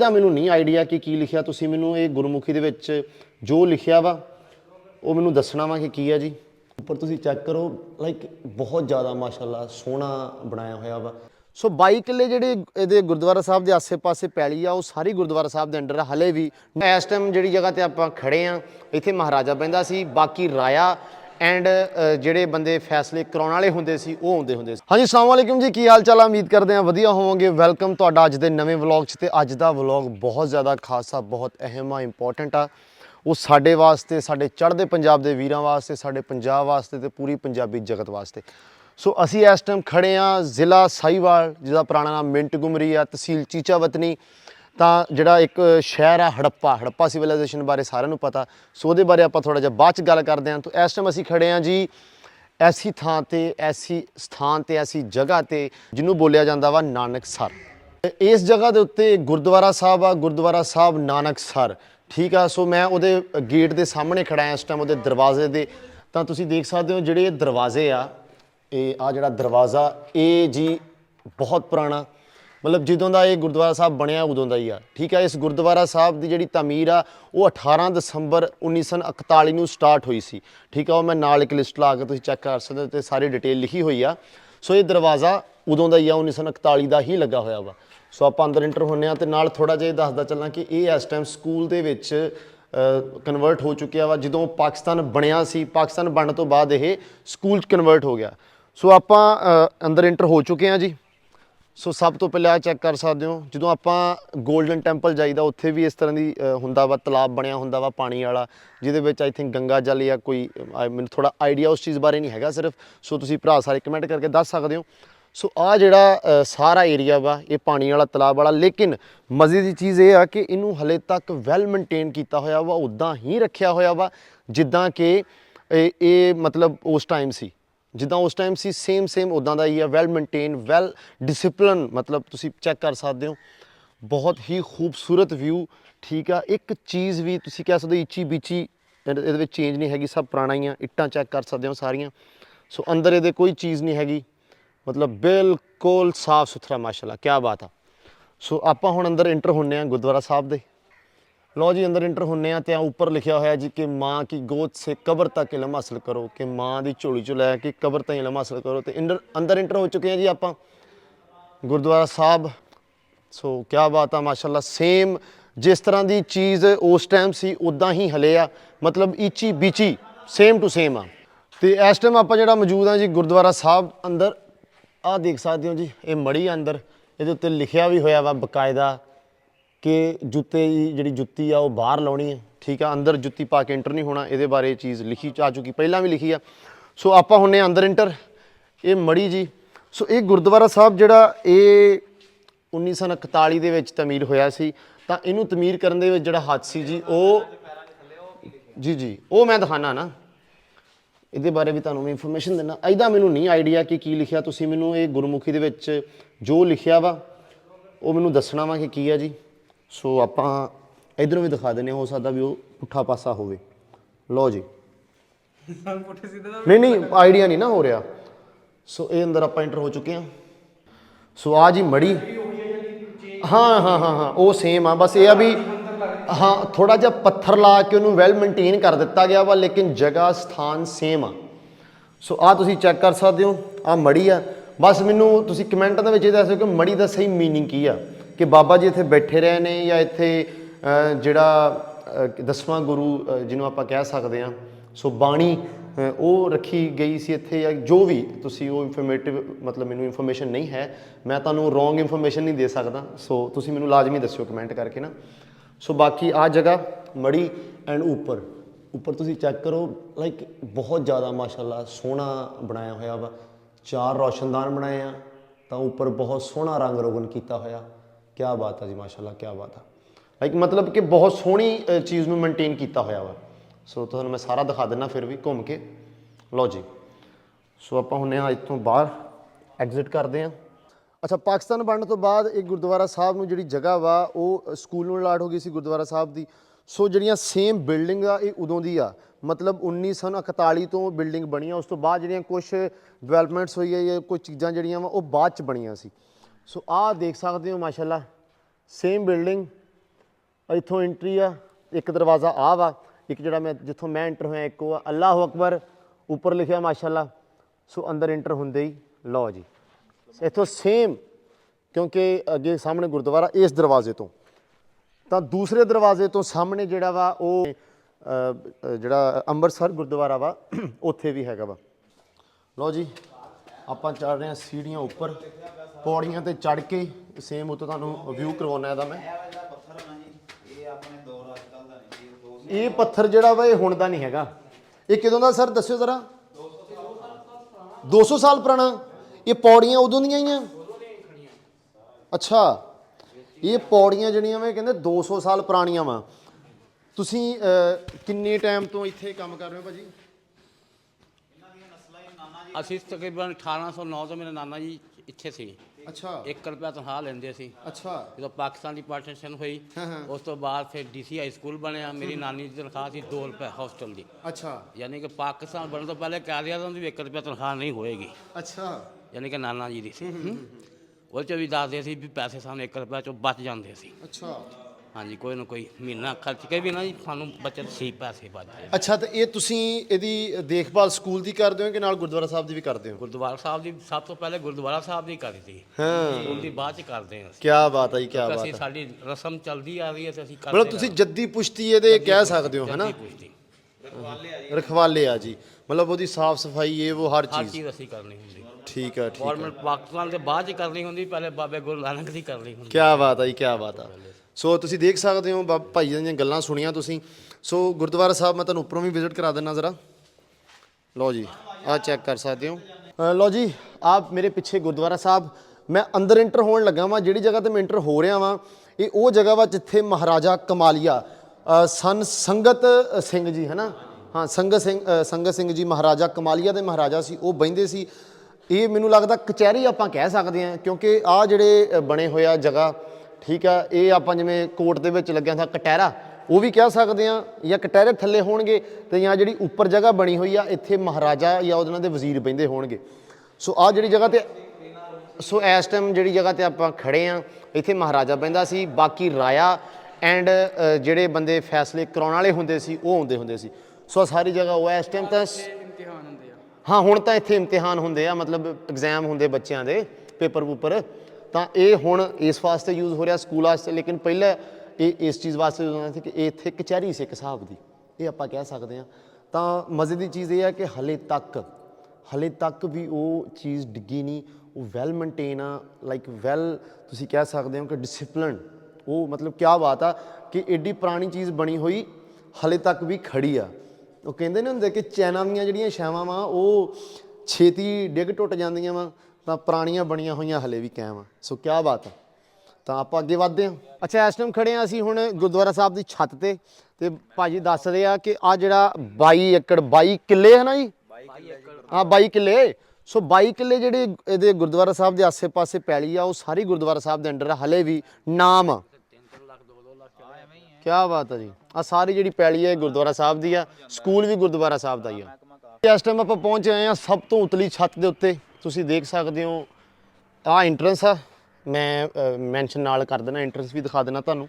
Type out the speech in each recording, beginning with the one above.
ਤਾਂ ਮੈਨੂੰ ਨਹੀਂ ਆਈਡੀਆ ਕਿ ਕੀ ਲਿਖਿਆ ਤੁਸੀਂ ਮੈਨੂੰ। ਇਹ ਗੁਰਮੁਖੀ ਦੇ ਵਿੱਚ ਜੋ ਲਿਖਿਆ ਵਾ, ਉਹ ਮੈਨੂੰ ਦੱਸਣਾ ਵਾ ਕਿ ਕੀ ਹੈ ਜੀ। ਉੱਪਰ ਤੁਸੀਂ ਚੈੱਕ ਕਰੋ ਲਾਈਕ ਬਹੁਤ ਜ਼ਿਆਦਾ ਮਾਸ਼ਾਅੱਲਾ ਸੋਹਣਾ ਬਣਾਇਆ ਹੋਇਆ ਵਾ। ਸੋ 22 ਕਿੱਲੇ ਜਿਹੜੇ ਇਹਦੇ ਗੁਰਦੁਆਰਾ ਸਾਹਿਬ ਦੇ ਆਸੇ-ਪਾਸੇ ਪੈਲੀ ਆ, ਉਹ ਸਾਰੀ ਗੁਰਦੁਆਰਾ ਸਾਹਿਬ ਦੇ ਅੰਡਰ ਆ, ਹਲੇ ਵੀ। ਇਸ ਟਾਈਮ ਜਿਹੜੀ ਜਗ੍ਹਾ ਤੇ ਆਪਾਂ ਖੜੇ ਆ, ਇੱਥੇ ਮਹਾਰਾਜਾ ਬੈੰਦਾ ਸੀ, ਬਾਕੀ ਰਾਇਆ ਐਂਡ ਜਿਹੜੇ ਬੰਦੇ ਫੈਸਲੇ ਕਰਾਉਣ ਵਾਲੇ ਹੁੰਦੇ ਸੀ, ਉਹ ਆਉਂਦੇ ਹੁੰਦੇ ਸੀ। ਹਾਂਜੀ, ਅਸਲਾਮ ਵਾਲੇਕੁਮ ਜੀ, ਕੀ ਹਾਲ ਚਾਲ ਉਮੀਦ ਕਰਦੇ ਆ ਵਧੀਆ ਹੋਵੋਗੇ। ਵੈਲਕਮ ਤੁਹਾਡਾ ਅੱਜ ਦੇ ਨਵੇਂ ਵਲੌਗ 'ਚ ਤੇ ਅੱਜ ਦਾ ਵਲੌਗ ਬਹੁਤ ਜ਼ਿਆਦਾ ਖਾਸ ਆ, ਬਹੁਤ ਅਹਿਮ ਆ ਇੰਪੋਰਟੈਂਟ ਆ। ਉਹ ਸਾਡੇ ਵਾਸਤੇ, ਸਾਡੇ ਚੜ੍ਹਦੇ ਪੰਜਾਬ ਦੇ ਵੀਰਾਂ ਵਾਸਤੇ, ਸਾਡੇ ਪੰਜਾਬ ਵਾਸਤੇ ਤੇ ਪੂਰੀ ਪੰਜਾਬੀ ਜਗਤ ਵਾਸਤੇ। ਸੋ ਅਸੀਂ ਇਸ ਟਾਈਮ ਖੜੇ ਆ ਜ਼ਿਲ੍ਹਾ ਸਾਈਵਾਲ ਜਿਹਦਾ ਪੁਰਾਣਾ ਨਾਮ ਮਿੰਟ ਗੁਮਰੀ ਆ, ਤਹਿਸੀਲ ਚੀਚਾ ਵਤਨੀ ਤਾਂ ਜਿਹੜਾ ਇੱਕ ਸ਼ਹਿਰ ਆ, ਹੜੱਪਾ ਹੜੱਪਾ ਸਿਵਲਾਈਜੇਸ਼ਨ ਬਾਰੇ ਸਾਰਿਆਂ ਨੂੰ ਪਤਾ। ਸੋ ਉਹਦੇ ਬਾਰੇ ਆਪਾਂ ਥੋੜਾ ਜਿਹਾ ਬਾਅਦ ਚ ਗੱਲ ਕਰਦੇ ਹਾਂ। ਤਾਂ ਇਸ ਟਾਈਮ ਅਸੀਂ ਖੜੇ ਹਾਂ ਜੀ ਐਸੀ ਥਾਂ ਤੇ, ਐਸੀ ਸਥਾਨ ਤੇ, ਐਸੀ ਜਗ੍ਹਾ ਤੇ ਜਿਹਨੂੰ ਬੋਲਿਆ ਜਾਂਦਾ ਵਾ ਨਾਨਕਸਰ ਤੇ ਇਸ ਜਗ੍ਹਾ ਦੇ ਉੱਤੇ ਗੁਰਦੁਆਰਾ ਸਾਹਿਬ ਆ, ਗੁਰਦੁਆਰਾ ਸਾਹਿਬ ਨਾਨਕਸਰ ਠੀਕ ਆ, ਸੋ ਮੈਂ ਉਹਦੇ ਗੇਟ ਦੇ ਸਾਹਮਣੇ ਖੜਾ ਹਾਂ ਇਸ ਟਾਈਮ ਉਹਦੇ ਦਰਵਾਜ਼ੇ ਦੇ। ਤਾਂ ਤੁਸੀਂ ਦੇਖ ਸਕਦੇ ਹੋ ਜਿਹੜੇ ਇਹ ਦਰਵਾਜ਼ੇ ਆ, ਇਹ ਆ ਜਿਹੜਾ ਦਰਵਾਜ਼ਾ, ਇਹ ਜੀ ਬਹੁਤ ਪੁਰਾਣਾ ਮਤਲਬ ਜਦੋਂ ਦਾ ਇਹ ਗੁਰਦੁਆਰਾ ਸਾਹਿਬ ਬਣਿਆ, ਉਦੋਂ ਦਾ ਹੀ ਆ। ਠੀਕ ਆ, ਇਸ ਗੁਰਦੁਆਰਾ ਸਾਹਿਬ ਦੀ ਜਿਹੜੀ ਤਾਮੀਰ ਆ, ਉਹ 18 ਦਸੰਬਰ 1941 ਨੂੰ ਸਟਾਰਟ ਹੋਈ ਸੀ। ਠੀਕ ਆ, ਉਹ ਮੈਂ ਨਾਲ ਇੱਕ ਲਿਸਟ ਲਾ ਕੇ ਤੁਸੀਂ ਚੈੱਕ ਕਰ ਸਕਦੇ ਹੋ ਤੇ ਸਾਰੀ ਡਿਟੇਲ ਲਿਖੀ ਹੋਈ ਆ। ਸੋ ਇਹ ਦਰਵਾਜ਼ਾ ਉਦੋਂ ਦਾ ਹੀ ਆ 1941 ਦਾ ਹੀ ਲੱਗਾ ਹੋਇਆ ਵਾ। ਸੋ ਆਪਾਂ ਅੰਦਰ ਇੰਟਰ ਹੁੰਨੇ ਆ ਤੇ ਨਾਲ ਥੋੜਾ ਜਿਹਾ ਇਹ ਦੱਸਦਾ ਚੱਲਾਂ ਕਿ ਇਹ ਇਸ ਟਾਈਮ ਸਕੂਲ ਦੇ ਵਿੱਚ ਕਨਵਰਟ ਹੋ ਚੁੱਕਿਆ ਵਾ। ਜਦੋਂ ਪਾਕਿਸਤਾਨ ਬਣਿਆ ਸੀ, ਪਾਕਿਸਤਾਨ ਬਣਨ ਤੋਂ ਬਾਅਦ ਇਹ ਸਕੂਲ ਚ ਕਨਵਰਟ ਹੋ ਗਿਆ। ਸੋ ਆਪਾਂ ਅੰਦਰ ਇੰਟਰ ਹੋ ਚੁੱਕੇ ਆ ਜੀ। ਸੋ ਸਭ ਤੋਂ ਪਹਿਲਾਂ ਚੈੱਕ ਕਰ ਸਕਦੇ ਹੋ ਜਦੋਂ ਆਪਾਂ 골ਡਨ ਟੈਂਪਲ ਜਾਈਦਾ ਉੱਥੇ ਵੀ ਇਸ ਤਰ੍ਹਾਂ ਦੀ ਹੁੰਦਾ ਵਾ ਤਲਾਬ ਬਣਿਆ ਹੁੰਦਾ ਵਾ ਪਾਣੀ ਵਾਲਾ ਜਿਹਦੇ ਵਿੱਚ ਆਈ ਥਿੰਕ ਗੰਗਾ ਜਲ ਜਾਂ ਕੋਈ ਅ, ਮੈਨੂੰ ਥੋੜਾ ਆਈਡੀਆ ਉਸ ਚੀਜ਼ ਬਾਰੇ ਨਹੀਂ ਹੈਗਾ ਸਿਰਫ ਸੋ ਤੁਸੀਂ ਭਰਾ ਸਾਰੇ ਕਮੈਂਟ ਕਰਕੇ ਦੱਸ ਸਕਦੇ ਹੋ। ਸੋ ਆ ਜਿਹੜਾ ਸਾਰਾ ਏਰੀਆ ਵਾ ਇਹ ਪਾਣੀ ਵਾਲਾ ਤਲਾਬ ਵਾਲਾ ਲੇਕਿਨ ਮਜ਼ੇ ਦੀ ਚੀਜ਼ ਇਹ ਆ ਕਿ ਇਹਨੂੰ ਹਲੇ ਤੱਕ ਵੈਲ ਮੇਨਟੇਨ ਕੀਤਾ ਹੋਇਆ ਵਾ ਉਦਾਂ ਹੀ ਰੱਖਿਆ ਹੋਇਆ ਵਾ ਜਿੱਦਾਂ ਕਿ ਇਹ ਮਤਲਬ ਉਸ ਟਾਈਮ ਸੀ। ਜਿੱਦਾਂ ਉਸ ਟਾਈਮ ਸੀ ਸੇਮ ਸੇਮ ਉਦਾਂ ਦਾ ਹੀ ਆ ਵੈਲ ਮੇਨਟੇਨ ਵੈਲ ਡਿਸਪਲਿਨ ਮਤਲਬ ਤੁਸੀਂ ਚੈੱਕ ਕਰ ਸਕਦੇ ਹੋ। ਬਹੁਤ ਹੀ ਖੂਬਸੂਰਤ ਵਿਊ ਠੀਕ ਆ। ਇੱਕ ਚੀਜ਼ ਵੀ ਤੁਸੀਂ ਕਹਿ ਸਕਦੇ ਹੋ ਇੱਚੀ ਬੀਚੀ ਇਹਦੇ ਵਿੱਚ ਚੇਂਜ ਨਹੀਂ ਹੈਗੀ, ਸਭ ਪੁਰਾਣਾ ਹੀ ਆ, ਇੱਟਾਂ ਚੈੱਕ ਕਰ ਸਕਦੇ ਹੋ ਸਾਰੀਆਂ। ਸੋ ਅੰਦਰ ਇਹਦੇ ਕੋਈ ਚੀਜ਼ ਨਹੀਂ ਹੈਗੀ, ਮਤਲਬ ਬਿਲਕੁਲ ਸਾਫ਼ ਸੁਥਰਾ ਮਾਸ਼ਾਅੱਲਾ ਕੀ ਬਾਤ ਆ। ਸੋ ਆਪਾਂ ਹੁਣ ਅੰਦਰ ਐਂਟਰ ਹੁੰਨੇ ਆ ਗੁਰਦੁਆਰਾ ਸਾਹਿਬ ਦੇ। ਲਓ ਜੀ, ਅੰਦਰ ਇੰਟਰ ਹੁੰਨੇ ਆ ਤੇ ਆ ਉੱਪਰ ਲਿਖਿਆ ਹੋਇਆ ਜੀ ਕਿ ਮਾਂ ਕੀ ਗੋਦ ਸੇ ਕਬਰ ਤੱਕ ਇਲਮ ਹਾਸਲ ਕਰੋ, ਕਿ ਮਾਂ ਦੀ ਝੋਲੀ ਚੋਂ ਲੈ ਕੇ ਕਬਰ ਤਾਈਂ ਇਲਮ ਹਾਸਲ ਕਰੋ ਤੇ ਇੰਦਰ, ਅੰਦਰ ਇੰਟਰ ਹੋ ਚੁੱਕੇ ਆ ਜੀ ਆਪਾਂ। ਗੁਰਦੁਆਰਾ ਸਾਹਿਬ, ਸੋ ਕੀ ਬਾਤ ਆ, ਮਾਸ਼ਾਅੱਲਾ ਸੇਮ ਜਿਸ ਤਰ੍ਹਾਂ ਦੀ ਚੀਜ਼ ਉਸ ਟਾਈਮ ਸੀ ਉਦਾਂ ਹੀ ਹਲੇ ਆ, ਮਤਲਬ ਈਚੀ ਬੀਚੀ ਸੇਮ ਟੂ ਸੇਮ ਆ। ਤੇ ਇਸ ਟਾਈਮ ਆਪਾਂ ਜਿਹੜਾ ਮੌਜੂਦ ਆ ਜੀ ਗੁਰਦੁਆਰਾ ਸਾਹਿਬ ਅੰਦਰ, ਆਹ ਦੇਖ ਸਕਦੇ ਹੋ ਜੀ, ਇਹ ਮੜੀ ਆ ਅੰਦਰ, ਇਹਦੇ ਉੱਤੇ ਲਿਖਿਆ ਵੀ ਹੋਇਆ ਵਾ ਬਕਾਇਦਾ ਕਿ ਜੁੱਤੇ ਦੀ ਜਿਹੜੀ ਜੁੱਤੀ ਆ, ਉਹ ਬਾਹਰ ਲਾਉਣੀ ਹੈ। ਠੀਕ ਆ? ਅੰਦਰ ਜੁੱਤੀ ਪਾ ਕੇ ਐਂਟਰ ਨਹੀਂ ਹੋਣਾ। ਇਹਦੇ ਬਾਰੇ ਚੀਜ਼ ਲਿਖੀ ਆ ਚੁੱਕੀ। ਪਹਿਲਾਂ ਵੀ ਲਿਖੀ ਆ। ਸੋ ਆਪਾਂ ਹੁੰਨੇ ਆ ਅੰਦਰ ਇੰਟਰ ਇਹ ਮੜੀ ਜੀ। ਸੋ ਇਹ ਗੁਰਦੁਆਰਾ ਸਾਹਿਬ ਜਿਹੜਾ ਇਹ 1941 ਦੇ ਵਿੱਚ ਤਮੀਰ ਹੋਇਆ ਸੀ, ਤਾਂ ਇਹਨੂੰ ਤਮੀਰ ਕਰਨ ਦੇ ਵਿੱਚ ਜਿਹੜਾ ਹੱਥ ਸੀ ਜੀ, ਉਹ ਜੀ ਜੀ। ਉਹ ਮੈਂ ਦਿਖਾਣਾ ਨਾ। ਇਹਦੇ ਬਾਰੇ ਵੀ ਤੁਹਾਨੂੰ ਮੈਂ ਇਨਫੋਰਮੇਸ਼ਨ ਦਿੰਦਾ ਐਦਾਂ ਮੈਨੂੰ ਨਹੀਂ ਆਈਡੀਆ ਕਿ ਕੀ ਲਿਖਿਆ। ਤੁਸੀਂ ਮੈਨੂੰ ਇਹ ਗੁਰਮੁਖੀ ਦੇ ਵਿੱਚ ਜੋ ਲਿਖਿਆ ਵਾ, ਉਹ ਮੈਨੂੰ ਦੱਸਣਾ ਵਾ ਕਿ ਕੀ ਆ ਜੀ। ਸੋ ਆਪਾਂ ਇਧਰੋਂ ਵੀ ਦਿਖਾ ਦਿੰਨੇ ਹੋ ਸਕਦਾ ਵੀ ਉਹ ਪੁੱਠਾ ਪਾਸਾ ਹੋਵੇ। ਲਓ ਜੀ। ਨਹੀਂ ਨਹੀਂ, ਆਈਡੀਆ ਨਹੀਂ ਨਾ ਹੋ ਰਿਹਾ। ਸੋ ਇਹ ਅੰਦਰ ਆਪਾਂ ਇੰਟਰ ਹੋ ਚੁੱਕੇ ਹਾਂ। ਸੋ ਆ ਜੀ ਮੜੀ। ਹਾਂ ਹਾਂ ਹਾਂ ਹਾਂ, ਉਹ ਸੇਮ ਆ। ਬਸ ਇਹ ਆ ਵੀ, ਹਾਂ ਥੋੜਾ ਜਿਹਾ ਪੱਥਰ ਲਾ ਕੇ ਉਹਨੂੰ ਵੈਲ ਮੇਨਟੇਨ ਕਰ ਦਿੱਤਾ ਗਿਆ ਵਾ, ਲੇਕਿਨ ਜਗ੍ਹਾ, ਸਥਾਨ ਸੇਮ ਆ। ਸੋ ਆ ਤੁਸੀਂ ਚੈੱਕ ਕਰ ਸਕਦੇ ਹੋ ਆ ਮੜੀ ਆ। ਬਸ ਮੈਨੂੰ ਤੁਸੀਂ ਕਮੈਂਟ ਦੇ ਵਿੱਚ ਇਹ ਦੱਸੋ ਕਿ ਮੜੀ ਦਾ ਸਹੀ ਮੀਨਿੰਗ ਕੀ ਆ। ਕਿ ਬਾਬਾ ਜੀ ਇੱਥੇ ਬੈਠੇ ਰਹੇ ਨੇ ਜਾਂ ਇੱਥੇ ਜਿਹੜਾ ਦਸਵਾਂ ਗੁਰੂ ਜਿਹਨੂੰ ਆਪਾਂ ਕਹਿ ਸਕਦੇ ਆ ਸੋ ਬਾਣੀ ਉਹ ਰੱਖੀ ਗਈ ਸੀ ਇੱਥੇ ਜਾਂ ਜੋ ਵੀ ਤੁਸੀਂ ਉਹ ਇਨਫੋਰਮੇਟਿਵ ਮਤਲਬ ਮੈਨੂੰ ਇਨਫੋਰਮੇਸ਼ਨ ਨਹੀਂ ਹੈ, ਮੈਂ ਤੁਹਾਨੂੰ ਰੋਂਗ ਇਨਫੋਰਮੇਸ਼ਨ ਨਹੀਂ ਦੇ ਸਕਦਾ, ਸੋ ਤੁਸੀਂ ਮੈਨੂੰ ਲਾਜ਼ਮੀ ਦੱਸਿਓ ਕਮੈਂਟ ਕਰਕੇ ਨਾ। ਸੋ ਬਾਕੀ ਆ ਜਗ੍ਹਾ ਮੜੀ ਐਂਡ ਉੱਪਰ ਉੱਪਰ ਤੁਸੀਂ ਚੈੱਕ ਕਰੋ ਲਾਈਕ ਬਹੁਤ ਜ਼ਿਆਦਾ ਮਾਸ਼ਾਅੱਲਾ ਸੋਹਣਾ ਬਣਾਇਆ ਹੋਇਆ ਵਾ, ਚਾਰ ਰੋਸ਼ਨਦਾਨ ਬਣਾਏ ਆ, ਤਾਂ ਉੱਪਰ ਬਹੁਤ ਸੋਹਣਾ ਰੰਗ ਰੋਗਨ ਕੀਤਾ ਹੋਇਆ। ਕੀ ਬਾਤ ਆ ਜੀ, ਮਾਸ਼ਾਅੱਲਾ ਕੀ ਬਾਤ ਆ। ਲਾਈਕ ਮਤਲਬ ਕਿ ਬਹੁਤ ਸੋਹਣੀ ਚੀਜ਼ ਨੂੰ ਮੇਨਟੇਨ ਕੀਤਾ ਹੋਇਆ ਵਾ। ਸੋ ਤੁਹਾਨੂੰ ਮੈਂ ਸਾਰਾ ਦਿਖਾ ਦਿੰਨਾ, ਫਿਰ ਵੀ ਘੁੰਮ ਕੇ। ਲਓ ਜੀ। ਸੋ ਆਪਾਂ ਹੁੰਨੇ ਆ ਇੱਥੋਂ ਬਾਹਰ ਐਗਜ਼ਿਟ ਕਰਦੇ ਆ। ਅੱਛਾ, ਪਾਕਿਸਤਾਨ ਬਣਨ ਤੋਂ ਬਾਅਦ ਇਹ ਗੁਰਦੁਆਰਾ ਸਾਹਿਬ ਨੂੰ ਜਿਹੜੀ ਜਗ੍ਹਾ ਵਾ, ਉਹ ਸਕੂਲ ਨੂੰ ਅਲਾਟ ਹੋ ਗਈ ਸੀ ਗੁਰਦੁਆਰਾ ਸਾਹਿਬ ਦੀ। ਸੋ ਜਿਹੜੀਆਂ ਸੇਮ ਬਿਲਡਿੰਗ ਆ, ਇਹ ਉਦੋਂ ਦੀ ਆ। ਮਤਲਬ 1941 ਤੋਂ ਬਿਲਡਿੰਗ ਬਣੀ ਆ ਉਸ ਤੋਂ ਬਾਅਦ ਜਿਹੜੀਆਂ ਕੁਝ ਡਿਵੈਲਪਮੈਂਟਸ ਹੋਈ ਹੈ ਜਾਂ ਕੁਝ ਚੀਜ਼ਾਂ ਜਿਹੜੀਆਂ ਵਾ, ਉਹ ਬਾਅਦ ਚ ਬਣੀਆਂ ਸੀ। ਸੋ ਆਹ ਦੇਖ ਸਕਦੇ ਹੋ, ਮਾਸ਼ਾਅੱਲਾ ਸੇਮ ਬਿਲਡਿੰਗ ਇੱਥੋਂ ਐਂਟਰੀ ਆ, ਇੱਕ ਦਰਵਾਜ਼ਾ ਆ ਵਾ, ਇੱਕ ਜਿਹੜਾ ਮੈਂ ਜਿੱਥੋਂ ਮੈਂ ਐਂਟਰ ਹੋਇਆ, ਇੱਕ ਉਹ ਆ, ਅੱਲਾਹੁ ਅਕਬਰ, ਉੱਪਰ ਲਿਖਿਆ ਮਾਸ਼ਾਅੱਲਾ, ਸੋ ਅੰਦਰ ਐਂਟਰ ਹੁੰਦੇ ਹੀ, ਲਓ ਜੀ। ਇੱਥੋਂ ਸੇਮ ਕਿਉਂਕਿ ਅੱਗੇ ਸਾਹਮਣੇ ਗੁਰਦੁਆਰਾ, ਇਸ ਦਰਵਾਜ਼ੇ ਤੋਂ। ਤਾਂ ਦੂਸਰੇ ਦਰਵਾਜ਼ੇ ਤੋਂ ਸਾਹਮਣੇ ਜਿਹੜਾ ਵਾ, ਉਹ ਜਿਹੜਾ ਅੰਮ੍ਰਿਤਸਰ ਗੁਰਦੁਆਰਾ ਵਾ, ਉੱਥੇ ਵੀ ਹੈਗਾ ਵਾ। ਲਓ ਜੀ, ਆਪਾਂ ਚੜ ਰਹੇ ਹਾਂ ਸੀੜੀਆਂ ਉੱਪਰ। ਪੌੜੀਆਂ ਤੇ ਚੜ ਕੇ ਸੇਮ ਉੱਤੇ ਤੁਹਾਨੂੰ ਵਿਊ ਕਰਵਾਉਣਾ ਇਹਦਾ ਮੈਂ। ਇਹ ਪੱਥਰ ਜਿਹੜਾ ਵਾ ਇਹ ਹੁਣ ਦਾ ਨਹੀਂ ਹੈਗਾ। ਇਹ ਕਦੋਂ ਦਾ ਸਰ ਦੱਸਿਓ ਜ਼ਰਾ। 200 ਸਾਲ ਪੁਰਾਣਾ। ਇਹ ਪੌੜੀਆਂ ਉਦੋਂ ਦੀਆਂ ਹੀ ਆ ਅੱਛਾ। ਇਹ ਪੌੜੀਆਂ ਜਿਹੜੀਆਂ ਵਾ ਇਹ ਕਹਿੰਦੇ 200 ਸਾਲ ਪੁਰਾਣੀਆਂ ਵਾ। ਤੁਸੀਂ ਕਿੰਨੇ ਟਾਈਮ ਤੋਂ ਇੱਥੇ ਕੰਮ ਕਰ ਰਹੇ ਹੋ ਭਾਜੀ? ਅਸੀਂ ਤਕਰੀਬਨ 1809 ਤੋਂ ਮੇਰੇ ਨਾਨਾ ਜੀ ਇੱਥੇ ਸੀ ਅੱਛਾ। 1 ਰੁਪਿਆ ਤਨਖਾਹ ਲੈਂਦੇ ਸੀ। ਅੱਛਾ। ਜਦੋਂ ਪਾਕਿਸਤਾਨ ਦੀ ਪਾਰਟੀਸ਼ਨ ਹੋਈ ਹਾਂ, ਹਾਂ। ਉਸ ਤੋਂ ਬਾਅਦ ਫਿਰ ਡੀਸੀ ਹਾਈ ਸਕੂਲ ਬਣਿਆ। ਮੇਰੀ ਨਾਨੀ ਦੀ ਤਨਖਾਹ ਸੀ 2 ਰੁਪਏ ਹੋਸਟਲ ਦੀ। ਅੱਛਾ। ਯਾਨੀ ਕਿ ਪਾਕਿਸਤਾਨ ਬਣਨ ਤੋਂ ਪਹਿਲੇ ਕਾਰਿਆਂ ਦੀ 1 ਰੁਪਿਆ ਤਨਖਾਹ ਨਹੀਂ ਹੋਏਗੀ। ਅੱਛਾ। ਯਾਨੀ ਕਿ ਨਾਨਾ ਜੀ ਦੀ। ਸੀ ਹੂੰ। ਉਹ ਚ ਵੀ ਦੱਸਦੇ ਸੀ ਵੀ ਪੈਸੇ ਸਾਨੂੰ 1 ਰੁਪਿਆ ਚੋਂ ਬਚ ਜਾਂਦੇ ਸੀ। ਅੱਛਾ। ਹਾਂਜੀ ਕੋਈ ਨਾ ਕੋਈ ਮਹੀਨਾ ਖਰਚ ਕੇ ਵੀ ਨਾ ਜੀ ਸਾਨੂੰ ਬਚਤ ਸੀ ਪੈਸੇ ਬਚਦੇ ਅੱਛਾ ਤੇ ਇਹ ਤੁਸੀਂ ਇਹਦੀ ਦੇਖਭਾਲ ਸਕੂਲ ਦੀ ਕਰਦੇ ਹੋ ਕਿ ਨਾਲ ਗੁਰਦੁਆਰਾ ਸਾਹਿਬ ਦੀ ਵੀ ਕਰਦੇ ਹੋ? ਗੁਰਦੁਆਰਾ ਸਾਹਿਬ ਦੀ ਸਭ ਤੋਂ ਪਹਿਲੇ ਗੁਰਦੁਆਰਾ ਸਾਹਿਬ ਦੀ ਕਰੀ ਸੀ ਹਾਂ। ਸਕੂਲ ਦੀ ਬਾਅਦ ਚ ਕਰਦੇ ਹਾਂ ਅਸੀਂ। ਕੀ ਬਾਤ ਹੈ ਜੀ ਕੀ ਬਾਤ ਅਸੀਂ ਹੈ ਸਾਡੀ ਰਸਮ ਚੱਲਦੀ ਆ ਰਹੀ ਹੈ ਤੇ ਅਸੀਂ ਕਰਦੇ ਮਤਲਬ ਤੁਸੀਂ ਜੱਦੀ ਪੁਸ਼ਤੀ ਇਹਦੇ ਕਹਿ ਸਕਦੇ ਹੋ ਹੈਨਾ? ਰਖਵਾਲੇ ਆ ਜੀ। ਮਤਲਬ ਉਹਦੀ ਸਾਫ਼ ਸਫ਼ਾਈ ਇਹ ਉਹ ਹਰ ਹਰ ਚੀਜ਼। ਚੀਜ਼ ਅਸੀਂ ਕਰਨੀ ਹੁੰਦੀ। ਠੀਕ ਹੈ ਠੀਕ ਹੈ ਗਵਰਨਮੈਂਟ ਪਾਕਿਸਤਾਨ ਦੇ ਬਾਅਦ ਚ ਕਰਨੀ ਹੁੰਦੀ ਪਹਿਲੇ ਬਾਬੇ ਗੁਰੂ ਨਾਨਕ ਦੀ ਕਰਨੀ ਹੁੰਦੀ। ਕੀ ਬਾਤ ਹੈ ਜੀ ਕੀ ਬਾਤ ਹੈ ਸੋ ਤੁਸੀਂ ਦੇਖ ਸਕਦੇ ਹੋ ਬਾਬ ਭਾਈ ਜੀ ਦੀਆਂ ਗੱਲਾਂ ਸੁਣੀਆਂ ਤੁਸੀਂ। ਸੋ ਗੁਰਦੁਆਰਾ ਸਾਹਿਬ ਮੈਂ ਤੁਹਾਨੂੰ ਉੱਪਰੋਂ ਵੀ ਵਿਜ਼ਿਟ ਕਰਾ ਦਿੰਦਾ ਜ਼ਰਾ। ਲਓ ਜੀ ਆਹ ਚੈੱਕ ਕਰ ਸਕਦੇ ਹੋ। ਅ, ਲਓ ਜੀ ਆਪ ਮੇਰੇ ਪਿੱਛੇ ਗੁਰਦੁਆਰਾ ਸਾਹਿਬ। ਮੈਂ ਅੰਦਰ ਐਂਟਰ ਹੋਣ ਲੱਗਾ ਵਾਂ ਜਿਹੜੀ ਜਗ੍ਹਾ ਤੇ ਮੈਂ ਇੰਟਰ ਹੋ ਰਿਹਾ ਵਾਂ ਇਹ ਉਹ ਜਗ੍ਹਾ ਵਾ ਜਿੱਥੇ ਮਹਾਰਾਜਾ ਕਮਾਲੀਆ ਅ, ਸਨ ਸੰਗਤ ਸਿੰਘ ਜੀ ਹਨਾ? ਹਾਂ ਸੰਗਤ ਸਿੰਘ ਅ, ਸੰਗਤ ਸਿੰਘ ਜੀ ਮਹਾਰਾਜਾ ਕਮਾਲੀਆ ਦੇ ਮਹਾਰਾਜਾ ਸੀ ਉਹ ਬੈੰਦੇ ਸੀ। ਇਹ ਮੈਨੂੰ ਲੱਗਦਾ ਕਚਹਿਰੀ ਆਪਾਂ ਕਹਿ ਸਕਦੇ ਹਾਂ ਕਿਉਂਕਿ ਆ ਜਿਹੜੇ ਅ, ਬਣੇ ਹੋਇਆ ਜਗ੍ਹਾ ਠੀਕ ਆ ਇਹ ਆਪਾਂ ਜਿਵੇਂ ਕੋਰਟ ਦੇ ਵਿੱਚ ਲੱਗਿਆ था ਕਟਹਿਰਾ ਉਹ ਵੀ ਕਹਿ ਸਕਦੇ ਆ ਜਾਂ ਕਟਹਿਰੇ ਥੱਲੇ ਹੋਣਗੇ ਤੇ ਜਾਂ ਜਿਹੜੀ ਉੱਪਰ ਜਗ੍ਹਾ ਬਣੀ ਹੋਈ ਆ ਇੱਥੇ ਮਹਾਰਾਜਾ ਜਾਂ ਉਹਨਾਂ ਦੇ ਵਜ਼ੀਰ ਬੈੰਦੇ ਹੋਣਗੇ। ਸੋ ਆ ਜਿਹੜੀ ਜਗ੍ਹਾ ਤੇ ਸੋ ਇਸ ਟਾਈਮ ਜਿਹੜੀ ਜਗ੍ਹਾ ਤੇ ਆਪਾਂ ਖੜੇ ਆ ਇੱਥੇ ਮਹਾਰਾਜਾ ਬੈੰਦਾ ਸੀ ਬਾਕੀ ਰਾਇਆ ਐਂਡ ਜਿਹੜੇ ਬੰਦੇ ਫੈਸਲੇ ਕਰਾਉਣ ਵਾਲੇ ਹੁੰਦੇ ਸੀ ਉਹ ਆਉਂਦੇ ਹੁੰਦੇ ਸੀ। ਸੋ ਸਾਰੀ ਜਗ੍ਹਾ ਉਹ ਇਸ ਟਾਈਮ ਤਾਂ ਹਾਂ ਹੁਣ ਤਾਂ ਇੱਥੇ ਇਮਤਿਹਾਨ ਹੁੰਦੇ ਆ ਮਤਲਬ ਐਗਜ਼ਾਮ ਹੁੰਦੇ ਬੱਚਿਆਂ ਦੇ ਪੇਪਰ ਪੂਪਰ। ਤਾਂ ਇਹ ਹੁਣ ਇਸ ਵਾਸਤੇ ਯੂਜ਼ ਹੋ ਰਿਹਾ ਸਕੂਲ ਵਾਸਤੇ, ਲੇਕਿਨ ਪਹਿਲਾਂ ਇਹ ਇਸ ਚੀਜ਼ ਵਾਸਤੇ ਯੂਜ਼ ਹੁੰਦਾ ਸੀ ਕਿ ਇਹ ਇੱਥੇ ਕਚਹਿਰੀ ਸੀ ਇੱਕ ਹਿਸਾਬ ਦੀ। ਇਹ ਆਪਾਂ ਕਹਿ ਸਕਦੇ ਹਾਂ। ਤਾਂ ਮਜ਼ੇ ਦੀ ਚੀਜ਼ ਇਹ ਹੈ ਕਿ ਹਲੇ ਤੱਕ ਹਲੇ ਤੱਕ ਵੀ ਉਹ ਚੀਜ਼ ਡਿੱਗੀ ਨਹੀਂ। ਉਹ ਵੈਲ ਮੇਨਟੇਨ ਆ ਲਾਈਕ ਵੈਲ ਤੁਸੀਂ ਕਹਿ ਸਕਦੇ ਹੋ ਕਿ ਡਿਸਪਲਿਨ ਉਹ ਮਤਲਬ ਕੀ ਬਾਤ ਆ ਕਿ ਐਡੀ ਪੁਰਾਣੀ ਚੀਜ਼ ਬਣੀ ਹੋਈ, ਹਲੇ ਤੱਕ ਵੀ ਖੜੀ ਆ। ਉਹ ਕਹਿੰਦੇ ਨੇ ਹੁੰਦੇ ਕਿ ਚੈਨਾ ਦੀਆਂ ਜਿਹੜੀਆਂ ਛਾਵਾਂ ਵਾ, ਉਹ ਛੇਤੀ ਡਿੱਗ ਟੁੱਟ ਜਾਂਦੀਆਂ ਵਾ। ਤਾਂ ਪੁਰਾਣੀਆਂ ਬਣੀਆਂ ਹੋਈਆਂ ਹਲੇ ਵੀ ਕਾਇਮ ਆ। ਸੋ ਕੀ ਬਾਤ ਆ। ਤਾਂ ਆਪਾਂ ਅੱਗੇ ਵਧਦੇ ਹਾਂ। ਅੱਛਾ, ਇਸ ਟਾਈਮ ਖੜੇ ਆ ਅਸੀਂ ਹੁਣ ਗੁਰਦੁਆਰਾ ਸਾਹਿਬ ਦੀ ਛੱਤ ਤੇ ਤੇ ਭਾਜੀ ਦੱਸਦੇ ਆ ਕਿ ਆ ਜਿਹੜਾ 22 ਏਕੜ 22 ਕਿੱਲੇ ਹੈ ਨਾ ਜੀ? ਹਾਂ 22 ਕਿੱਲੇ। ਸੋ 22 ਕਿੱਲੇ ਜਿਹੜੇ ਇਹਦੇ ਗੁਰਦੁਆਰਾ ਸਾਹਿਬ ਦੇ ਆਸੇ-ਪਾਸੇ ਪੈਲੀ ਆ, ਉਹ ਸਾਰੀ ਗੁਰਦੁਆਰਾ ਸਾਹਿਬ ਦੇ ਅੰਡਰ ਹਲੇ ਵੀ ਨਾਮ ਆ। ਕੀ ਬਾਤ ਹੈ ਜੀ। ਆ ਸਾਰੀ ਜਿਹੜੀ ਪੈਲੀ ਹੈ ਗੁਰਦੁਆਰਾ ਸਾਹਿਬ ਦੀ ਆ, ਸਕੂਲ ਵੀ ਗੁਰਦੁਆਰਾ ਸਾਹਿਬ ਦਾ ਹੀ ਆ। ਇਸ ਟਾਈਮ ਆਪਾਂ ਪਹੁੰਚ ਆਏ ਆ ਸਭ ਤੋਂ ਉਤਲੀ ਛੱਤ ਦੇ ਉੱਤੇ। ਤੁਸੀਂ ਦੇਖ ਸਕਦੇ ਹੋ ਆ ਐਂਟਰੈਂਸ ਆ। ਮੈਂ ਮੈਂਸ਼ਨ ਨਾਲ ਕਰ ਦੇਣਾ ਐਂਟਰੈਂਸ ਵੀ ਦਿਖਾ ਦੇਣਾ ਤੁਹਾਨੂੰ।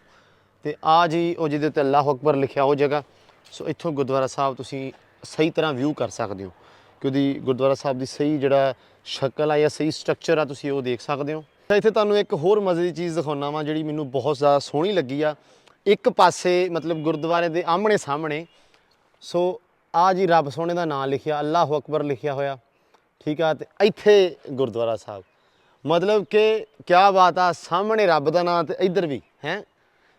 ਤੇ ਆ ਜੀ, ਉਹ ਜਿਹਦੇ ਤੇ ਅੱਲਾਹੁ ਅਕਬਰ ਲਿਖਿਆ ਉਹ ਜਗ੍ਹਾ। ਸੋ ਇੱਥੋਂ ਗੁਰਦੁਆਰਾ ਸਾਹਿਬ ਤੁਸੀਂ ਸਹੀ ਤਰ੍ਹਾਂ ਵਿਊ ਕਰ ਸਕਦੇ ਹੋ। ਕਿਉਂਕਿ ਗੁਰਦੁਆਰਾ ਸਾਹਿਬ ਦੀ ਸਹੀ ਜਿਹੜਾ ਸ਼ਕਲ ਆ ਜਾਂ ਸਹੀ ਸਟਰਕਚਰ ਆ, ਤੁਸੀਂ ਉਹ ਦੇਖ ਸਕਦੇ ਹੋ। ਤਾਂ ਇੱਥੇ ਤੁਹਾਨੂੰ ਇੱਕ ਹੋਰ ਮਜ਼ੇ ਦੀ ਚੀਜ਼ ਦਿਖਾਉਣਾ ਵਾ, ਜਿਹੜੀ ਮੈਨੂੰ ਬਹੁਤ ਜ਼ਿਆਦਾ ਸੋਹਣੀ ਲੱਗੀ ਆ। ਇੱਕ ਪਾਸੇ, ਮਤਲਬ ਗੁਰਦੁਆਰੇ ਦੇ ਆਹਮਣੇ ਸਾਹਮਣੇ ਸੋ ਆ ਜੀ ਰੱਬ ਸੋਹਣੇ ਦਾ ਨਾਮ ਲਿਖਿਆ, ਅੱਲਾਹੁ ਅਕਬਰ ਲਿਖਿਆ ਹੋਇਆ। ਠੀਕ ਆ, ਤੇ ਇੱਥੇ ਗੁਰਦੁਆਰਾ ਸਾਹਿਬ। ਮਤਲਬ ਕਿ ਕਿਆ ਬਾਤ ਆ, ਸਾਹਮਣੇ ਰੱਬ ਦਾ ਨਾਮ ਤੇ ਇੱਧਰ ਵੀ, ਹੈ?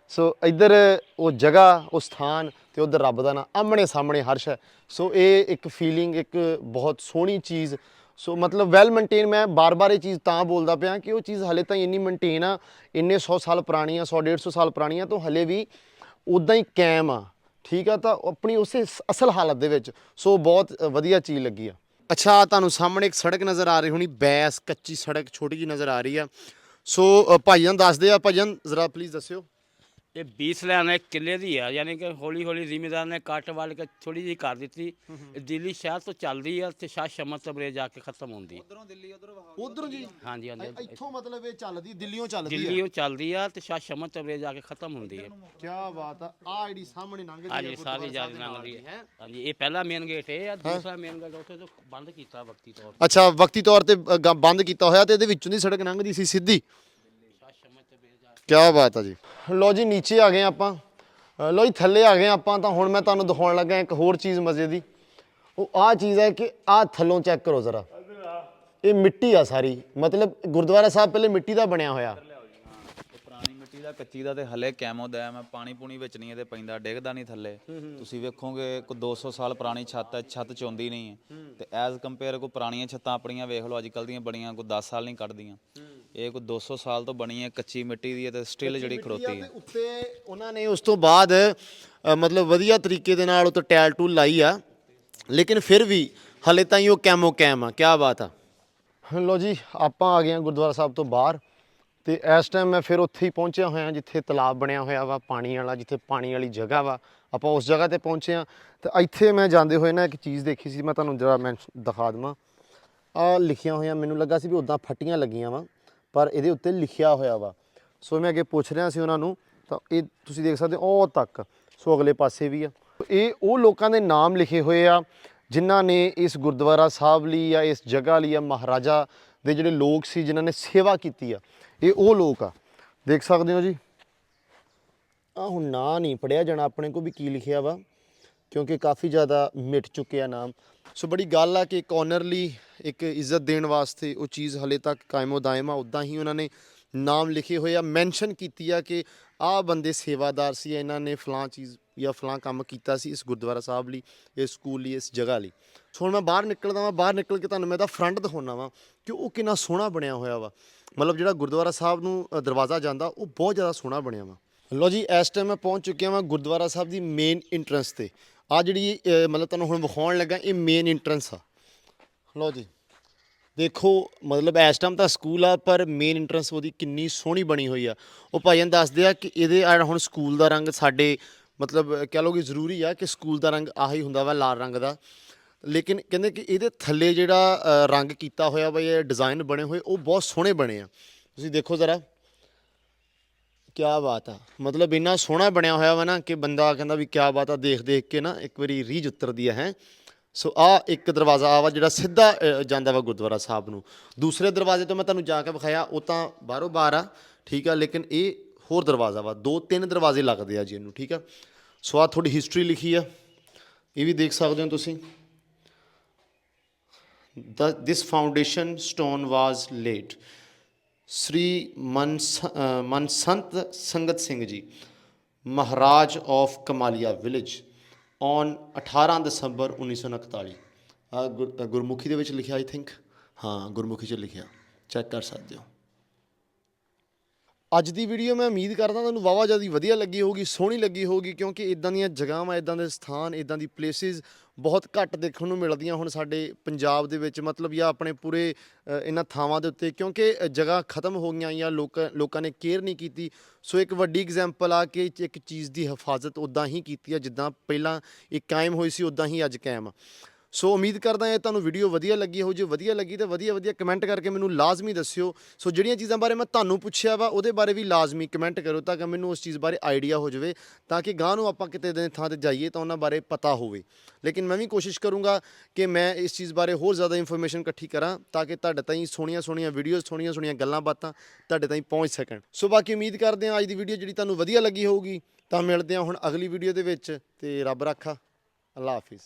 ਸੋ ਇੱਧਰ ਉਹ ਜਗ੍ਹਾ, ਉਹ ਸਥਾਨ ਤੇ ਉਧਰ ਰੱਬ ਦਾ ਨਾਮ ਆਮਣੇ ਸਾਹਮਣੇ ਹਰਸ਼ ਹੈ। ਸੋ ਇਹ ਇੱਕ ਫੀਲਿੰਗ ਇੱਕ ਬਹੁਤ ਸੋਹਣੀ ਚੀਜ਼। ਸੋ ਮਤਲਬ ਵੈਲ ਮੇਨਟੇਨ ਮੈਂ ਬਾਰ-ਬਾਰ ਇਹ ਚੀਜ਼ ਤਾਂ ਬੋਲਦਾ ਪਿਆ ਕਿ ਉਹ ਚੀਜ਼ ਹਲੇ ਤਾਂ ਇੰਨੀ ਮੇਨਟੇਨ ਆ, ਇੰਨੇ 100 ਸਾਲ ਪੁਰਾਣੀ ਆ 100 150 ਸਾਲ ਪੁਰਾਣੀ ਆ, ਤਾਂ ਹਲੇ ਵੀ ਉਦਾਂ ਹੀ ਕਾਇਮ ਆ। ਠੀਕ ਆ, ਤਾਂ ਆਪਣੀ ਉਸੇ ਅਸਲ ਹਾਲਤ ਦੇ ਵਿੱਚ, ਸੋ ਬਹੁਤ ਵਧੀਆ ਚੀਜ਼ ਲੱਗੀ ਆ। ਅੱਛਾ ਤੁਹਾਨੂੰ ਸਾਹਮਣੇ ਇੱਕ ਸੜਕ ਨਜ਼ਰ ਆ ਰਹੀ ਹੋਣੀ ਬੈਸ ਕੱਚੀ ਸੜਕ ਛੋਟੀ ਜੀ ਨਜ਼ਰ ਆ ਰਹੀ ਆ। ਸੋ ਅ, ਦੱਸਦੇ ਆ ਭਾਈਜਾਨ ਜ਼ਰਾ ਪਲੀਜ਼ ਦੱਸਿਓ। ਇਹ 20 ਲੈਣੇ ਕਿੱਲੇ ਦੀ ਆ ਯਾਨੀ ਕਿ ਹੌਲੀ ਹੌਲੀ ਜ਼ਿਮੀਦਾਰ ਨੇ ਕੱਟ ਵੱਲ ਕੇ ਥੋੜੀ ਜਿਹੀ ਕਰ ਦਿੱਤੀ। ਇਹ ਦਿੱਲੀ ਸ਼ਹਿਰ ਤੋਂ ਚੱਲਦੀ ਆ ਤੇ ਸ਼ਾਹ ਸ਼ਮਤ ਤਬਰੇ ਜਾ ਕੇ ਖਤਮ ਹੁੰਦੀ। ਉਧਰੋਂ ਜੀ। ਹਾਂਜੀ ਹਾਂਜੀ ਇੱਥੋਂ ਮਤਲਬ ਇਹ ਚੱਲਦੀ ਦਿੱਲੀੋਂ ਚੱਲਦੀ ਦਿੱਲੀ ਉਹ ਚੱਲਦੀ ਆ ਤੇ ਸ਼ਾਹ ਸ਼ਮਤ ਤਬਰੇ ਜਾ ਕੇ ਖਤਮ ਹੁੰਦੀ ਹੈ ਕੀ ਬਾਤ ਆ। ਆ ਜਿਹੜੀ ਸਾਹਮਣੇ ਲੰਘਦੀ ਹਾਂਜੀ ਸਾਰੀ ਜਾਰੀ ਲੰਘਦੀ ਹੈ। ਹਾਂਜੀ ਇਹ ਪਹਿਲਾ ਮੇਨ ਗੇਟ ਇਹ ਆ ਦੂਸਰਾ ਮੇਨ ਗੇਟ ਉੱਥੇ ਤੋਂ ਬੰਦ ਕੀਤਾ ਵਕਤੀ ਤੌਰ ਤੇ। ਅੱਛਾ ਵਕਤੀ ਤੌਰ ਤੇ ਬੰਦ ਕੀਤਾ ਹੋਇਆ ਤੇ ਇਹਦੇ ਵਿੱਚੋਂ ਦੀ ਸੜਕ ਲੰਘਦੀ ਸੀ ਸਿੱਧੀ ਸ਼ਾਹ ਸ਼ਮਤ ਤਬਰੇ ਜਾ ਕੀ ਬਾਤ ਆ ਜੀ। ਲੋ ਜੀ ਨੀਚੇ ਆ ਗਏ ਆਪਾਂ। ਅ, ਲਓ ਜੀ ਥੱਲੇ ਆ ਗਏ ਆਪਾਂ ਤਾਂ ਹੁਣ ਮੈਂ ਤੁਹਾਨੂੰ ਦਿਖਾਉਣ ਲੱਗਾ ਇੱਕ ਹੋਰ ਚੀਜ਼ ਮਜ਼ੇ ਦੀ। ਉਹ ਆ ਚੀਜ਼ ਹੈ ਕਿ ਆ ਥੱਲੋਂ ਚੈੱਕ ਕਰੋ ਜ਼ਰਾ। ਇਹ ਮਿੱਟੀ ਆ ਸਾਰੀ। ਮਤਲਬ ਗੁਰਦੁਆਰਾ ਸਾਹਿਬ ਪਹਿਲੇ ਮਿੱਟੀ ਦਾ ਬਣਿਆ ਹੋਇਆ। ਦਾ ਕੱਚੀ ਦਾ ਤੇ ਹਲੇ ਕੈਮੋਡੈਮ ਹੈ ਪਾਣੀ ਪੂਣੀ ਵਿੱਚ ਨਹੀਂ ਇਹਦੇ ਪੈਂਦਾ ਡਿੱਗਦਾ ਨਹੀਂ ਥੱਲੇ। ਤੁਸੀਂ ਵੇਖੋਗੇ ਕੋ 200 ਸਾਲ ਪੁਰਾਣੀ ਛੱਤ ਹੈ ਛੱਤ ਚੋਂਦੀ ਨਹੀਂ ਹੈ। ਤੇ ਐਜ਼ ਕੰਪੇਅਰ ਕੋ ਪੁਰਾਣੀਆਂ ਛੱਤਾਂ ਆਪਣੀਆਂ ਵੇਖ ਲਓ ਅੱਜ ਕੱਲ ਦੀਆਂ ਬਣੀਆਂ ਕੋ 10 ਸਾਲ ਨਹੀਂ ਕੱਢਦੀਆਂ। ਇਹ ਕੋ 200 ਸਾਲ ਤੋਂ ਬਣੀ ਹੈ ਕੱਚੀ ਮਿੱਟੀ ਦੀ ਹੈ ਤੇ ਸਟਿਲ ਜਿਹੜੀ ਖੜੋਤੀ ਹੈ। ਉੱਤੇ ਉਹਨਾਂ ਨੇ ਉਸ ਤੋਂ ਬਾਅਦ ਮਤਲਬ ਵਧੀਆ ਤਰੀਕੇ ਦੇ ਨਾਲ ਉੱਤੇ ਟੈਲ ਟੂਲ ਲਾਈ ਆ। ਲੇਕਿਨ ਫਿਰ ਵੀ ਹਲੇ ਤਾਈਂ ਉਹ ਕੈਮੋ ਕੈਮ ਆ ਕੀ ਬਾਤ ਆ। ਲੋ ਜੀ ਆਪਾਂ ਆ ਗਏ ਹਾਂ ਗੁਰਦੁਆਰਾ ਸਾਹਿਬ ਤੋਂ ਬਾਹਰ। ਤੇ ਇਸ ਟਾਈਮ ਮੈਂ ਫਿਰ ਉੱਥੇ ਹੀ ਪਹੁੰਚਿਆ ਹੋਇਆ, ਜਿੱਥੇ ਤਲਾਬ ਬਣਿਆ ਹੋਇਆ ਵਾ, ਪਾਣੀ ਵਾਲਾ, ਜਿੱਥੇ ਪਾਣੀ ਵਾਲੀ ਜਗ੍ਹਾ ਵਾ। ਆਪਾਂ ਉਸ ਜਗ੍ਹਾ ਤੇ ਪਹੁੰਚੇ ਹਾਂ। ਤੇ ਇੱਥੇ ਮੈਂ ਜਾਂਦੇ ਹੋਏ ਨਾ ਇੱਕ ਚੀਜ਼ ਦੇਖੀ ਸੀ, ਮੈਂ ਤੁਹਾਨੂੰ ਜਰਾ ਮੈਂ ਦਿਖਾ ਦਵਾਂ। ਆ ਲਿਖੀਆਂ ਹੋਈਆਂ, ਮੈਨੂੰ ਲੱਗਾ ਸੀ ਵੀ ਉਦਾਂ ਫੱਟੀਆਂ ਲੱਗੀਆਂ ਵਾ, ਪਰ ਇਹਦੇ ਉੱਤੇ ਲਿਖਿਆ ਹੋਇਆ ਵਾ। ਸੋ ਮੈਂ ਅੱਗੇ ਪੁੱਛ ਰਿਹਾ ਸੀ ਉਹਨਾਂ ਨੂੰ, ਤਾਂ ਇਹ ਤੁਸੀਂ ਦੇਖ ਸਕਦੇ ਹੋ, ਉਹ ਤੱਕ। ਸੋ ਅਗਲੇ ਪਾਸੇ ਵੀ ਆ। ਇਹ ਉਹ ਲੋਕਾਂ ਦੇ ਨਾਮ ਲਿਖੇ ਹੋਏ ਆ, ਜਿਨ੍ਹਾਂ ਨੇ ਇਸ ਗੁਰਦੁਆਰਾ ਸਾਹਿਬ ਲਈ ਜਾਂ ਇਸ ਜਗ੍ਹਾ ਲਈ ਜਾਂ ਮਹਾਰਾਜਾ ਦੇ ਜਿਹੜੇ ਲੋਕ ਸੀ, ਜਿਨ੍ਹਾਂ ਨੇ ਸੇਵਾ ਕੀਤੀ ਆ, ਇਹ ਉਹ ਲੋਕ ਆ। ਦੇਖ ਸਕਦੇ ਹੋ ਜੀ। ਆ ਹੁਣ ਨਾਂ ਨਹੀਂ ਪੜਿਆ ਜਾਣਾ ਆਪਣੇ ਕੋ ਵੀ ਕੀ ਲਿਖਿਆ ਵਾ, ਕਿਉਂਕਿ ਕਾਫੀ ਜ਼ਿਆਦਾ ਮਿਟ ਚੁੱਕਿਆ ਨਾਮ। ਸੋ ਬੜੀ ਗੱਲ ਆ ਕਿ ਇੱਕ ਓਨਰ ਇੱਕ ਇੱਜ਼ਤ ਦੇਣ ਵਾਸਤੇ ਉਹ ਚੀਜ਼ ਹਲੇ ਤੱਕ ਕਾਇਮੋ ਦਾਇਮਾ ਉਦਾਂ ਹੀ ਉਹਨਾਂ ਨੇ ਨਾਮ ਲਿਖੇ ਹੋਏ ਆ, ਮੈਂਸ਼ਨ ਕੀਤੀ ਆ ਕਿ ਆਹ ਬੰਦੇ ਸੇਵਾਦਾਰ ਸੀ ਇਹਨਾਂ ਨੇ ਫਲਾਂ ਚੀਜ਼ ਜਾਂ ਫਲਾਂ ਕੰਮ ਕੀਤਾ ਸੀ ਇਸ ਗੁਰਦੁਆਰਾ ਸਾਹਿਬ ਲਈ ਇਸ ਸਕੂਲ ਲਈ ਇਸ ਜਗ੍ਹਾ ਲਈ। ਸੋ ਹੁਣ ਮੈਂ ਬਾਹਰ ਨਿਕਲਦਾ ਵਾਂ ਬਾਹਰ ਨਿਕਲ ਕੇ ਤੁਹਾਨੂੰ ਮੈਂ ਇਹਦਾ ਫਰੰਟ ਦਿਖਾਉਣਾ ਵਾਂ ਕਿ ਉਹ ਕਿੰਨਾ ਸੋਹਣਾ ਬਣਿਆ ਹੋਇਆ ਵਾ। ਮਤਲਬ ਜਿਹੜਾ ਗੁਰਦੁਆਰਾ ਸਾਹਿਬ ਨੂੰ ਅ, ਦਰਵਾਜ਼ਾ ਜਾਂਦਾ ਉਹ ਬਹੁਤ ਜ਼ਿਆਦਾ ਸੋਹਣਾ ਬਣਿਆ ਵਾ। ਲੋ ਜੀ ਇਸ ਟਾਈਮ ਮੈਂ ਪਹੁੰਚ ਚੁੱਕਿਆ ਵਾਂ ਗੁਰਦੁਆਰਾ ਸਾਹਿਬ ਦੀ ਮੇਨ ਇੰਟਰੈਂਸ ਤੇ। ਆ ਜਿਹੜੀ ਅ, ਮਤਲਬ ਤੁਹਾਨੂੰ ਹੁਣ ਵਿਖਾਉਣ ਲੱਗਾ ਇਹ ਮੇਨ ਇੰਟਰੈਂਸ ਆ। ਲੋ ਜੀ। ਦੇਖੋ, ਮਤਲਬ ਇਸ ਟਾਈਮ ਤਾਂ ਸਕੂਲ ਆ, ਪਰ ਮੇਨ ਇੰਟਰੈਂਸ ਉਹਦੀ ਕਿੰਨੀ ਸੋਹਣੀ ਬਣੀ ਹੋਈ ਆ। ਉਹ ਭਾਈਆਂ ਦੱਸਦੇ ਆ ਕਿ ਇਹਦੇ ਆ ਹੁਣ ਸਕੂਲ ਦਾ ਰੰਗ ਸਾਡੇ, ਮਤਲਬ ਕਹਿ ਲਓ ਕਿ ਜ਼ਰੂਰੀ ਆ ਕਿ ਸਕੂਲ ਦਾ ਰੰਗ ਆਹੀ ਹੁੰਦਾ ਵਾ, ਲਾਲ ਰੰਗ ਦਾ। ਲੇਕਿਨ ਕਹਿੰਦੇ ਕਿ ਇਹਦੇ ਥੱਲੇ ਜਿਹੜਾ ਰੰਗ ਕੀਤਾ ਹੋਇਆ ਵਾ, ਇਹ ਡਿਜ਼ਾਈਨ ਬਣੇ ਹੋਏ, ਉਹ ਬਹੁਤ ਸੋਹਣੇ ਬਣੇ ਆ। ਤੁਸੀਂ ਦੇਖੋ ਜ਼ਰਾ ਕੀ ਬਾਤ ਆ। ਮਤਲਬ ਇੰਨਾ ਸੋਹਣਾ ਬਣਿਆ ਹੋਇਆ ਵਾ ਨਾ ਕਿ ਬੰਦਾ ਕਹਿੰਦਾ ਵੀ ਕੀ ਬਾਤ ਆ ਦੇਖ ਦੇਖ ਕੇ ਨਾ ਇੱਕ ਵਾਰੀ ਰੀਝ ਉਤਰਦੀ ਆ, ਹੈ। ਸੋ ਆ ਇੱਕ ਦਰਵਾਜ਼ਾ ਆ ਵਾ ਜਿਹੜਾ ਸਿੱਧਾ ਅ, ਜਾਂਦਾ ਵਾ ਗੁਰਦੁਆਰਾ ਸਾਹਿਬ ਨੂੰ। ਦੂਸਰੇ ਦਰਵਾਜ਼ੇ ਤੋਂ ਮੈਂ ਤੁਹਾਨੂੰ ਜਾ ਕੇ ਵਿਖਾਇਆ ਉਹ ਤਾਂ ਬਾਹਰੋਂ ਬਾਹਰ ਆ ਠੀਕ ਆ ਲੇਕਿਨ ਇਹ ਹੋਰ ਦਰਵਾਜ਼ਾ ਵਾ। ਦੋ ਤਿੰਨ ਦਰਵਾਜ਼ੇ ਲੱਗਦੇ ਆ ਜੀ ਇਹਨੂੰ ਠੀਕ ਆ। ਸੋ ਆ ਥੋੜੀ ਹਿਸਟਰੀ ਲਿਖੀ ਆ। ਇਹ ਵੀ ਦੇਖ ਸਕਦੇ ਹੋ ਤੁਸੀਂ। the, this foundation stone was laid Sri Mans- uh, Mansant Sangat Singh ji Maharaj of Kamalia village on 18 December 1941 ਆ ਗੁਰ- ਗੁਰਮੁਖੀ ਦੇ ਵਿੱਚ ਲਿਖਿਆ ਆਈ ਥਿੰਕ ਹਾਂ, ਗੁਰਮੁਖੀ 'ਚ ਲਿਖਿਆ। ਚੈੱਕ ਕਰ ਸਕਦੇ ਹੋ। ਅੱਜ ਦੀ ਵੀਡੀਓ ਮੈਂ ਉਮੀਦ ਕਰਦਾ ਤੁਹਾਨੂੰ ਵਾਵਾ ਜ਼ਿਆਦਾ ਵਧੀਆ ਲੱਗੀ ਹੋਊਗੀ, ਸੋਹਣੀ ਲੱਗੀ ਹੋਊਗੀ, ਕਿਉਂਕਿ ਇਦਾਂ ਦੀਆਂ ਜਗ੍ਹਾਵਾਂ ਇਦਾਂ ਦੇ ਸਥਾਨ ਇਦਾਂ ਦੀ ਪਲੇਸਿਸ ਬਹੁਤ ਘੱਟ ਦੇਖਣ ਨੂੰ ਮਿਲਦੀਆਂ ਹੁਣ ਸਾਡੇ ਪੰਜਾਬ ਦੇ ਵਿੱਚ, ਮਤਲਬ ਜਾਂ ਆਪਣੇ ਪੂਰੇ ਇਹਨਾਂ ਥਾਵਾਂ ਦੇ ਉੱਤੇ, ਕਿਉਂਕਿ ਜਗ੍ਹਾ ਖਤਮ ਹੋ ਗਈਆਂ ਜਾਂ ਲੋਕ, ਲੋਕਾਂ ਨੇ ਕੇਅਰ ਨਹੀਂ ਕੀਤੀ। ਸੋ ਇੱਕ ਵੱਡੀ ਐਗਜ਼ਾਮਪਲ ਆ ਕਿ ਇੱਕ ਚੀਜ਼ ਦੀ ਹਿਫਾਜ਼ਤ ਉਦਾਂ ਹੀ ਕੀਤੀ ਆ, ਜਿੱਦਾਂ ਪਹਿਲਾਂ ਇਹ ਕਾਇਮ ਹੋਈ ਸੀ ਉਦਾਂ ਹੀ ਅੱਜ ਕਾਇਮ ਆ। ਸੋ ਉਮੀਦ ਕਰਦਾ ਹਾਂ ਤੁਹਾਨੂੰ ਵੀਡੀਓ ਵਧੀਆ ਲੱਗੀ ਹੋ ਜੇ ਵਧੀਆ ਲੱਗੀ ਤਾਂ ਵਧੀਆ ਵਧੀਆ ਕਮੈਂਟ ਕਰਕੇ ਮੈਨੂੰ ਲਾਜ਼ਮੀ ਦੱਸਿਓ। ਸੋ ਜਿਹੜੀਆਂ ਚੀਜ਼ਾਂ ਬਾਰੇ ਮੈਂ ਤੁਹਾਨੂੰ ਪੁੱਛਿਆ ਵਾ, ਉਹਦੇ ਬਾਰੇ ਵੀ ਲਾਜ਼ਮੀ ਕਮੈਂਟ ਕਰੋ ਤਾਂ ਕਿ ਮੈਨੂੰ ਉਸ ਚੀਜ਼ ਬਾਰੇ ਆਈਡੀਆ ਹੋ ਜਾਵੇ। ਤਾਂ ਕਿ ਗਾਂ ਨੂੰ ਆਪਾਂ ਕਿਤੇ ਦੇ ਥਾਂ ਤੇ ਜਾਈਏ ਤਾਂ ਉਹਨਾਂ ਬਾਰੇ ਪਤਾ ਹੋਵੇ। ਲੇਕਿਨ ਮੈਂ ਵੀ ਕੋਸ਼ਿਸ਼ ਕਰੂੰਗਾ ਕਿ ਮੈਂ ਇਸ ਚੀਜ਼ ਬਾਰੇ ਹੋਰ ਜ਼ਿਆਦਾ ਇਨਫੋਰਮੇਸ਼ਨ ਇਕੱਠੀ ਕਰਾਂ ਤਾਂ ਕਿ ਤੁਹਾਡੇ ਤਾਈਂ ਸੋਹਣੀਆਂ ਸੋਹਣੀਆਂ ਵੀਡੀਓਜ਼ ਸੋਹਣੀਆਂ ਸੋਹਣੀਆਂ ਗੱਲਾਂ ਬਾਤਾਂ ਤੁਹਾਡੇ ਤਾਈਂ ਪਹੁੰਚ ਸਕਣ। ਸੋ ਬਾਕੀ ਉਮੀਦ ਕਰਦੇ ਹਾਂ ਅੱਜ ਦੀ ਵੀਡੀਓ ਜਿਹੜੀ ਤੁਹਾਨੂੰ ਵਧੀਆ ਲੱਗੀ ਹੋਊਗੀ। ਤਾਂ ਮਿਲਦੇ ਹਾਂ ਹੁਣ ਅਗਲੀ ਵੀਡੀਓ ਦੇ ਵਿੱਚ। ਤੇ ਰੱਬ ਰੱਖਾ। ਅੱਲਾ ਹਾਫਿਜ਼।